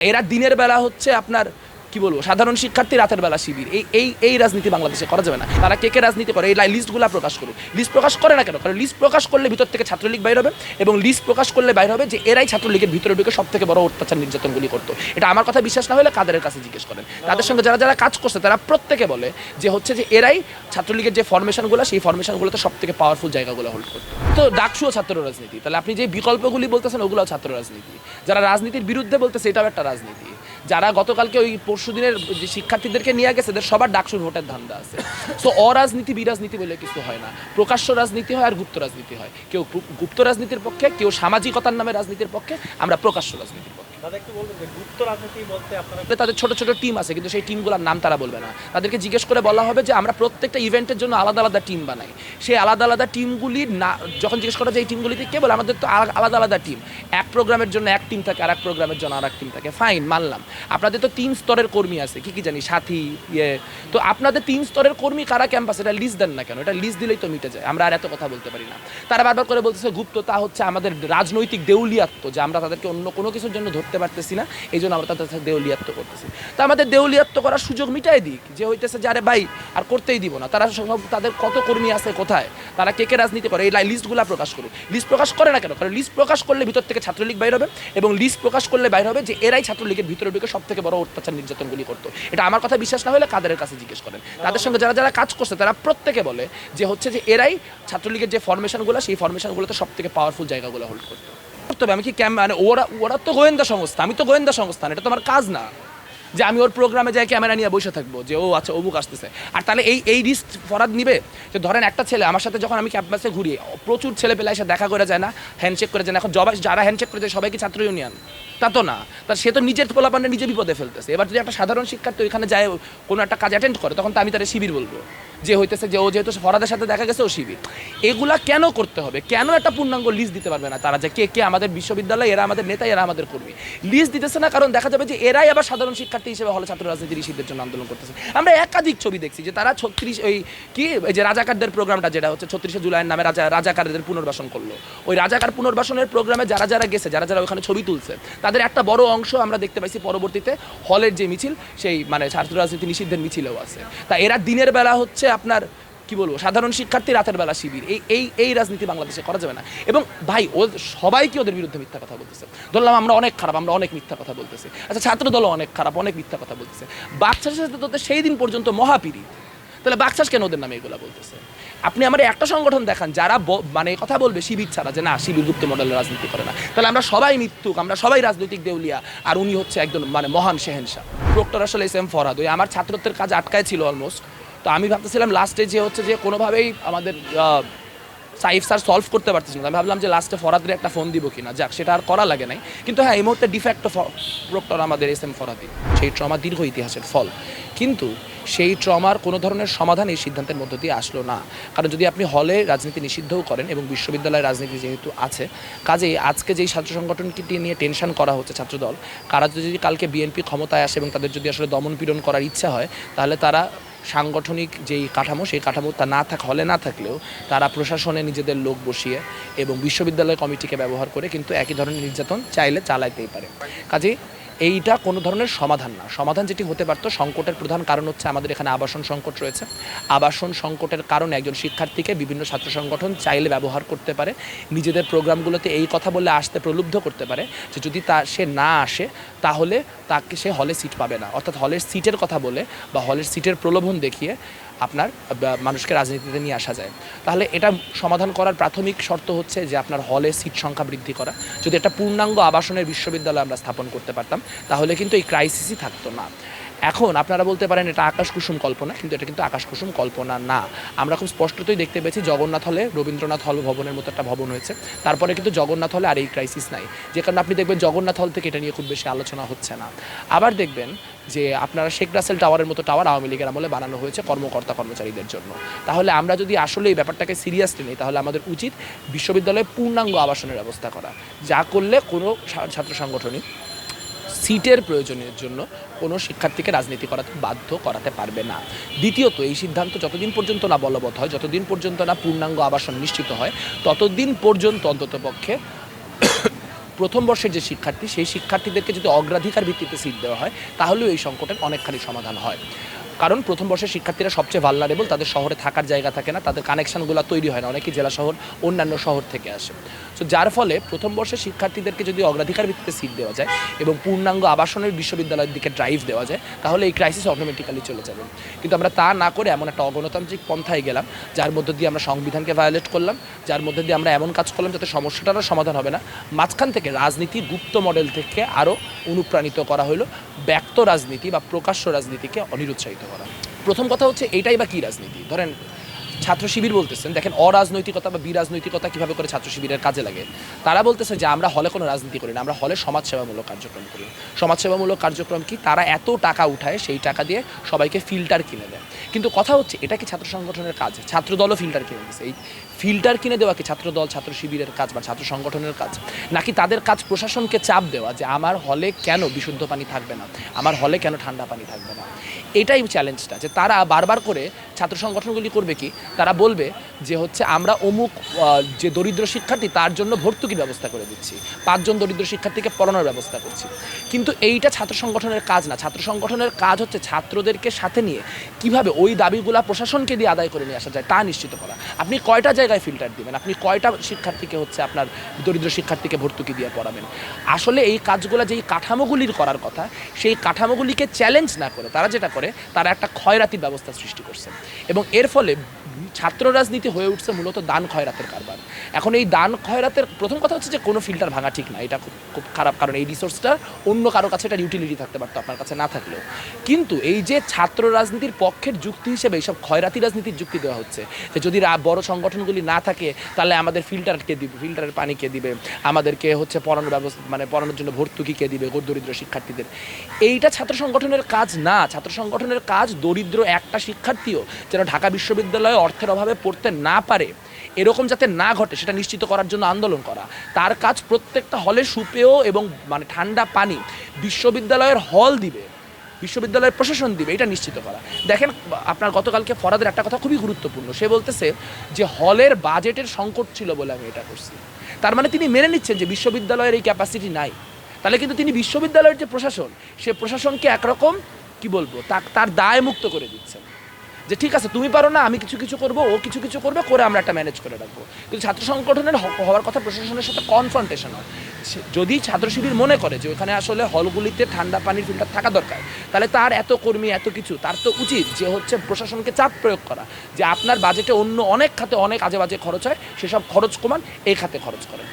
এরা দিনের বেলা হচ্ছে আপনার কি বলব, সাধারণ শিক্ষার্থী রাতের বেলা শিবির। এই এই এই রাজনীতি বাংলাদেশে করা যাবে না। তারা কে কে রাজনীতি করে, এই লিস্টগুলো প্রকাশ করুক। লিস্ট প্রকাশ করে না কেন? কারণ লিস্ট প্রকাশ করলে ভিতর থেকে ছাত্রলীগ বাইর হবে এবং লিস্ট প্রকাশ করলে বাইর হবে যে এরাই ছাত্রলীগের ভিতরে ঢুকে সব থেকে বড় অত্যাচার নির্যাতনগুলি করতো। এটা আমার কথা বিশ্বাস না হলে কাদের কাছে জিজ্ঞেস করেন। তাদের সঙ্গে যারা যারা কাজ করছে, তারা প্রত্যেকে বলে যে হচ্ছে যে এরাই ছাত্রলীগের যে ফরমেশনগুলো সেই ফরমেশনগুলোতে সব থেকে পাওয়ারফুল জায়গাগুলো হোল্ড করতো। তো ডাকসুও ছাত্র রাজনীতি। তাহলে আপনি যে বিকল্পগুলি বলতেছেন, ওগুলোও ছাত্র রাজনীতি। যারা রাজনীতির বিরুদ্ধে বলতেছে, এটাও একটা রাজনীতি। যারা গতকালকে ওই পরশু দিনের যে শিক্ষার্থীদেরকে নিয়ে গেছে, এদের সবার ডাকসুর ভোটের ধান্দা আছে। সো অরাজনীতি, বিরাজনীতি বলে কিছু হয় না। প্রকাশ্য রাজনীতি হয় আর গুপ্ত রাজনীতি হয়। কেউ গুপ্ত রাজনীতির পক্ষে, কেউ সামাজিকতার নামে রাজনীতির পক্ষে, আমরা প্রকাশ্য রাজনীতির পক্ষে। তাদের ছোট ছোট টিম আছে, কিন্তু সেই টিমগুলোর নাম তারা বলবে না। তাদেরকে জিজ্ঞেস করে বলা হবে যে, আমরা প্রত্যেকটা ইভেন্টের জন্য আলাদা আলাদা টিম বানাই। সেই আলাদা আলাদা টিমগুলির না যখন জিজ্ঞেস করা যায় এই টিমগুলিতে কে বলে, আমাদের তো আলাদা আলাদা টিম এক প্রোগ্রামের জন্য এক টিম থাকে আর এক প্রোগ্রামের জন্য আর এক টিম থাকে। ফাইন মানলাম। আপনাদের তো তিন স্তরের কর্মী আছে, কি কি জানি, সাথী ইয়ে। তো আপনাদের তিন স্তরের কর্মী কারা ক্যাম্পাস এটা লিস্ট দেন না কেন, এটা লিস্ট দিলেই তো মিটে যায়। আমরা আর এত কথা বলতে পারি না। তারা বারবার করে বলতেছে, গুপ্ত, তা হচ্ছে আমাদের রাজনৈতিক দেউলিয়াত্ব, যে আমরা তাদেরকে অন্য কোনো কিছুর জন্য ধরতে পারতেছি না এই জন্য আমরা তাদের সাথে দেউলিয়াত্ব করতেছি। তো আমাদের দেউলিয়াত্ব করার সুযোগ মিটাই দিক, যে হইতেছে যে, আরে ভাই, আর করতেই দিব না। তারা সব তাদের কত কর্মী আছে কোথায়? তারা কে কে রাজনীতি করে? এই লিস্টগুলো প্রকাশ করুক লিস্ট প্রকাশ করে না কেন? কারণ লিস্ট প্রকাশ করলে ভিতর থেকে ছাত্রলীগ বাইর হবে এবং লিস্ট প্রকাশ করলে বাইর হবে যে, এরাই ছাত্রলীগের ভিতরে ঢুকে সব থেকে বড় অত্যাচার নির্যাতনগুলি করতো। এটা আমার কথা বিশ্বাস না হলে কাদের কাছে জিজ্ঞেস করেন। তাদের সঙ্গে যারা যারা কাজ করছে, তারা প্রত্যেকে বলে যে, হচ্ছে যে, এরাই ছাত্রলীগের যে ফরমেশনগুলো সেই ফরমেশনগুলোতে সব থেকে পাওয়ারফুল জায়গাগুলো হোল্ড করতো। করতে হবে? আমি কি ক্যাম মানে ওরা ওরা তো গোয়েন্দা সংস্থা, আমি তো গোয়েন্দা সংস্থা এটা তো আমার কাজ না। যে আমি ওর প্রোগ্রামে যাই, ক্যামেরা নিয়ে বসে থাকব, যে ও আচ্ছা অমুক আসতেছে। আর তাহলে এই এই রিস্ক ফরাদ নিবে? যে ধরেন একটা ছেলে, আমার সাথে যখন আমি ক্যাম্পাসে ঘুরি, প্রচুর ছেলে পেলে এসে দেখা করে যায় না হ্যান্ডশেক করে যায় না। এখন জবাই যারা হ্যান্ডশেক করে যায়, সবাই কি ছাত্র ইউনিয়ন তা তো না। তা সে তো নিজের পোলাপান্ডে নিজে বিপদে ফেলতেছে। এবার যদি একটা সাধারণ শিক্ষার্থী ওইখানে যায়, কোনো একটা কাজ অ্যাটেন্ড করে, তখন তো আমি তারা শিবির বলব। যে হইতেছে যে ও যেহেতু ফরাদের সাথে দেখা গেছে, ও শিবির। এগুলা কেন করতে হবে? কেন একটা পূর্ণাঙ্গ লিস্ট দিতে পারবে না তারা? যে কে কে আমাদের বিশ্ববিদ্যালয়, এরা আমাদের নেতা, এরা আমাদের কর্মী। লিস্ট দিতেছে না কারণ দেখা যাবে যে এরাই আবার সাধারণ শিক্ষার্থী হিসেবে হলে ছাত্র রাজনীতি নিষিদ্ধের জন্য আন্দোলন করতেছে। আমরা একাধিক ছবি দেখছি যে তারা ছত্রিশ ওই কি যে রাজাকারদের প্রোগ্রামটা যেটা হচ্ছে, ছত্রিশে জুলাইয়ের নামে রাজা, রাজাকারদের পুনর্বাসন করল। ওই রাজাকার পুনর্বাসনের প্রোগ্রামে যারা যারা গেছে, যারা যারা ওখানে ছবি তুলছে, তাদের একটা বড় অংশ আমরা দেখতে পাইছি পরবর্তীতে হলের যে মিছিল, সেই মানে ছাত্র রাজনীতি নিষিদ্ধের মিছিলেও আছে। তা এরা দিনের বেলা হচ্ছে আপনার, কি বলব, সাধারণ শিক্ষার্থী রাতের বেলা শিবির। এই এই এই রাজনীতি বাংলাদেশে করা যাবে না। এবং ভাই, ও সবাইকে ওদের বিরুদ্ধে মিথ্যা কথা বলতেছে। ধরলাম আমরা অনেক খারাপ, আমরা অনেক মিথ্যা কথা বলতেছি। আচ্ছা ছাত্র দলও অনেক খারাপ, অনেক মিথ্যা কথা বলতেছে। বাচ্চার সাথে তো সেই দিন পর্যন্ত মহাপিরি তাহলে বাকশাস কেন ওদের নামে এগুলো বলতেছে? আপনি আমার একটা সংগঠন দেখান, যারা মানে কথা বলবে শিবির ছাড়া যে না, শিবির গুপ্ত মডেলের রাজনীতি করে না। তাহলে আমরা সবাই মৃত্যুক আমরা সবাই রাজনৈতিক দেউলিয়া, আর উনি হচ্ছে একজন মানে মহান শেহেনশাহ। প্রক্টর আসলে এস এম ফরাদ, ওই আমার ছাত্রত্বের কাজ আটকায় ছিল অলমোস্ট তো আমি ভাবতেছিলাম লাস্টে যে হচ্ছে যে কোনোভাবেই আমাদের সাইফ স্যার সলভ করতে পারতেছিল না। আমি ভাবলাম যে লাস্টে ফরাদের একটা ফোন দিব কিনা। যাক, সেটা আর করা লাগে নাই। কিন্তু হ্যাঁ এই মুহূর্তে ডিফ্যাক্ট প্রক্টর আমাদের এস এম ফরাদি। সেই ট্রমা দীর্ঘ ইতিহাসের ফল। কিন্তু সেই ট্রমার কোনো ধরনের সমাধান এই সিদ্ধান্তের মধ্য দিয়ে আসলো না। কারণ যদি আপনি হলে রাজনীতি নিষিদ্ধও করেন এবং বিশ্ববিদ্যালয়ের রাজনীতি যেহেতু আছে, কাজেই আজকে যেই ছাত্র সংগঠনটি নিয়ে টেনশন করা হচ্ছে ছাত্রদল, কারা যদি কালকে বিএনপি ক্ষমতায় আসে এবং তাদের যদি আসলে দমন পীড়ন করার ইচ্ছা হয়, তাহলে তারা সাংগঠনিক যেই কাঠামো, সেই কাঠামো তা না থাক, হলে না থাকলেও তারা প্রশাসনে নিজেদের লোক বসিয়ে এবং বিশ্ববিদ্যালয় কমিটিকে ব্যবহার করে কিন্তু একই ধরনের নির্যাতন চাইলে চালাইতেই পারে। কাজেই এইটা কোনো ধরনের সমাধান না। সমাধান যেটি হতে পারতো, সংকটের প্রধান কারণ হচ্ছে আমাদের এখানে আবাসন সংকট রয়েছে। আবাসন সংকটের কারণে একজন শিক্ষার্থীকে বিভিন্ন ছাত্র সংগঠন চাইলে ব্যবহার করতে পারে। নিজেদের প্রোগ্রামগুলোতে এই কথা বলে আসতে প্রলুব্ধ করতে পারে যে যদি তা সে না আসে, তাহলে তাকে সে হলে সিট পাবে না। অর্থাৎ হলের সিটের কথা বলে বা হলের সিটের প্রলোভন দেখিয়ে আপনার মানুষকে রাজনীতিতে নিয়ে আসা যায়। তাহলে এটা সমাধান করার প্রাথমিক শর্ত হচ্ছে যে আপনার হলে সিট সংখ্যা বৃদ্ধি করা। যদি একটা পূর্ণাঙ্গ আবাসনের বিশ্ববিদ্যালয় আমরা স্থাপন করতে পারতাম, তাহলে কিন্তু এই ক্রাইসিসই থাকতো না। এখন আপনারা বলতে পারেন এটা আকাশ কুসুম কল্পনা, কিন্তু এটা কিন্তু আকাশ কুসুম কল্পনা না। আমরা খুব স্পষ্টতই দেখতে পেয়েছি জগন্নাথ হলে রবীন্দ্রনাথ হল ভবনের মতো একটা ভবন হয়েছে। তারপরে কিন্তু জগন্নাথ হলে আর এই ক্রাইসিস নাই। যে কারণে আপনি দেখবেন জগন্নাথ হল থেকে এটা নিয়ে খুব বেশি আলোচনা হচ্ছে না। আবার দেখবেন যে আপনারা শেখ রাসেল টাওয়ারের মতো টাওয়ার আওয়ামী লীগের আমলে বানানো হয়েছে কর্মকর্তা কর্মচারীদের জন্য। তাহলে আমরা যদি আসলে এই ব্যাপারটাকে সিরিয়াসলি নিই, তাহলে আমাদের উচিত বিশ্ববিদ্যালয়ে পূর্ণাঙ্গ আবাসনের ব্যবস্থা করা। যা করলে কোনো ছাত্র সাংগঠনিক সিটের প্রয়োজনের জন্য কোনো শিক্ষার্থীকে রাজনীতি করাতে বাধ্য করাতে পারবে না। দ্বিতীয়ত, এই সিদ্ধান্ত যতদিন পর্যন্ত না বলবৎ হয়, যতদিন পর্যন্ত না পূর্ণাঙ্গ আবাসন নিশ্চিত হয়, ততদিন পর্যন্ত অন্ততপক্ষে প্রথম বর্ষের যে শিক্ষার্থী, সেই শিক্ষার্থীদেরকে যদি অগ্রাধিকার ভিত্তিতে সিট দেওয়া হয়, তাহলেও এই সংকটের অনেকখানি সমাধান হয়। কারণ প্রথম বর্ষের শিক্ষার্থীরা সবচেয়ে ভাল্লারেবল তাদের শহরে থাকার জায়গা থাকে না, তাদের কানেকশনগুলো তৈরি হয় না, অনেকেই জেলা শহর, অন্যান্য শহর থেকে আসে। তো যার ফলে প্রথম বর্ষের শিক্ষার্থীদেরকে যদি অগ্রাধিকার ভিত্তিতে সিট দেওয়া যায় এবং পূর্ণাঙ্গ আবাসনের বিশ্ববিদ্যালয়ের দিকে ড্রাইভ দেওয়া যায়, তাহলে এই ক্রাইসিস অটোমেটিক্যালি চলে যাবে। কিন্তু আমরা তা না করে এমন একটা অগণতান্ত্রিক পন্থায় গেলাম, যার মধ্যে দিয়ে আমরা সংবিধানকে ভায়োলেট করলাম, যার মধ্যে দিয়ে আমরা এমন কাজ করলাম যাতে সমস্যাটারও সমাধান হবে না। মাঝখান থেকে রাজনীতির গুপ্ত মডেল থেকে আরও অনুপ্রাণিত করা হলো, ব্যক্ত রাজনীতি বা প্রকাশ্য রাজনীতিকে অনিরুৎসাহিত করা। প্রথম কথা হচ্ছে, এইটাই বা কী রাজনীতি? ধরেন ছাত্র শিবির বলতেছেন, দেখেন, অরাজনৈতিকতা বা বিরাজনৈতিকতা কীভাবে করে ছাত্র শিবিরের কাজে লাগে? তারা বলতেছে যে, আমরা হলে কোনো রাজনীতি করি না, আমরা হলে সমাজসেবামূলক কার্যক্রম করি। সমাজসেবামূলক কার্যক্রম কি? তারা এত টাকা উঠায়, সেই টাকা দিয়ে সবাইকে ফিল্টার কিনে দেয়। কিন্তু কথা হচ্ছে, এটা কি ছাত্র সংগঠনের কাজ? ছাত্র দলও ফিল্টার কিনে দিচ্ছে এই ফিল্টার কিনে দেওয়া কি ছাত্র দল, ছাত্র শিবিরের কাজ বা ছাত্র সংগঠনের কাজ? নাকি তাদের কাজ প্রশাসনকে চাপ দেওয়া যে, আমার হলে কেন বিশুদ্ধ পানি থাকবে না? আমার হলে কেন ঠান্ডা পানি থাকবে না? এটাই চ্যালেঞ্জটা যে তারা বারবার করে ছাত্র সংগঠনগুলি করবে কি? তারা বলবে যে হচ্ছে আমরা অমুক যে দরিদ্র শিক্ষার্থী, তার জন্য ভর্তুকির ব্যবস্থা করে দিচ্ছি। পাঁচজন দরিদ্র শিক্ষার্থীকে পড়ানোর ব্যবস্থা করছি। কিন্তু এইটা ছাত্র সংগঠনের কাজ না। ছাত্র সংগঠনের কাজ হচ্ছে ছাত্রদেরকে সাথে নিয়ে কীভাবে ওই দাবিগুলা প্রশাসনকে দিয়ে আদায় করে নিয়ে আসা যায় তা নিশ্চিত করা। আপনি কয়টা জায়গায় ফিল্টার দিবেন? আপনি কয়টা শিক্ষার্থীকে হচ্ছে আপনার দরিদ্র শিক্ষার্থীকে ভর্তুকি দিয়ে পড়াবেন? আসলে এই কাজগুলো যেই কাঠামোগুলির করার কথা, সেই কাঠামোগুলিকে চ্যালেঞ্জ না করে, তারা যেটা করে, তারা একটা ক্ষয়রাতির ব্যবস্থা সৃষ্টি করছে। এবং এর ফলে ছাত্র রাজনীতি হয়ে উঠছে মূলত দান খয়রাতের কারবার। এখন এই দান খয়রাতের প্রথম কথা হচ্ছে যে কোনো ফিল্টার ভাঙা ঠিক না। এটা খুব খুব খারাপ কারণ এই রিসোর্সটা অন্য কারও কাছে এটা ইউটিলিটি থাকতে পারতো, আপনার কাছে না থাকলেও। কিন্তু এই যে ছাত্র রাজনীতির পক্ষের যুক্তি হিসেবে এইসব খয়রাতি রাজনীতির যুক্তি দেওয়া হচ্ছে যে যদি বড় সংগঠনগুলি না থাকে, তাহলে আমাদের ফিল্টার কে দিবে ফিল্টারের পানি কে দিবে, আমাদেরকে হচ্ছে পড়ানোর ব্যবস্থা মানে পড়ানোর জন্য ভর্তুকি কে দিবে দরিদ্র শিক্ষার্থীদের। এইটা ছাত্র সংগঠনের কাজ না। ছাত্র সংগঠনের কাজ দরিদ্র একটা শিক্ষার্থীও যেন ঢাকা বিশ্ববিদ্যালয়ে অর্থের অভাবে পড়তে না পারে, এরকম যাতে না ঘটে, সেটা নিশ্চিত করার জন্য আন্দোলন করা। তার কাজ প্রত্যেকটা হলে সুপেয় এবং মানে ঠান্ডা পানি বিশ্ববিদ্যালয়ের হল দিবে, বিশ্ববিদ্যালয়ের প্রশাসন দিবে, এটা নিশ্চিত করা। দেখেন, আপনার গতকালকে ফরাদের একটা কথা খুবই গুরুত্বপূর্ণ। সে বলতেছে যে, হলের বাজেটের সংকট ছিল বলে আমি এটা করছি। তার মানে তিনি মেনে নিচ্ছেন যে, বিশ্ববিদ্যালয়ের এই ক্যাপাসিটি নাই। তাহলে কিন্তু তিনি বিশ্ববিদ্যালয়ের যে প্রশাসন, সে প্রশাসনকে একরকম, কি বলব তার দায় মুক্ত করে দিচ্ছেন। যে ঠিক আছে, তুমি পারো না, আমি কিছু কিছু করব, ও কিছু কিছু করবে, করে আমরা একটা ম্যানেজ করে রাখব। কিন্তু ছাত্র সংগঠনের হওয়ার কথা প্রশাসনের সাথে কনফ্রন্টেশন হয়। যদি ছাত্র শিবির মনে করে যে ওখানে আসলে হলগুলিতে ঠান্ডা পানির ফিল্টার থাকা দরকার, তাহলে তার এত কর্মী, এত কিছু, তার তো উচিত যে হচ্ছে প্রশাসনকে চাপ প্রয়োগ করা। যে আপনার বাজেটে অন্য অনেক খাতে অনেক আজে বাজে খরচ হয়, সেসব খরচ কমান, এই খাতে খরচ করেন।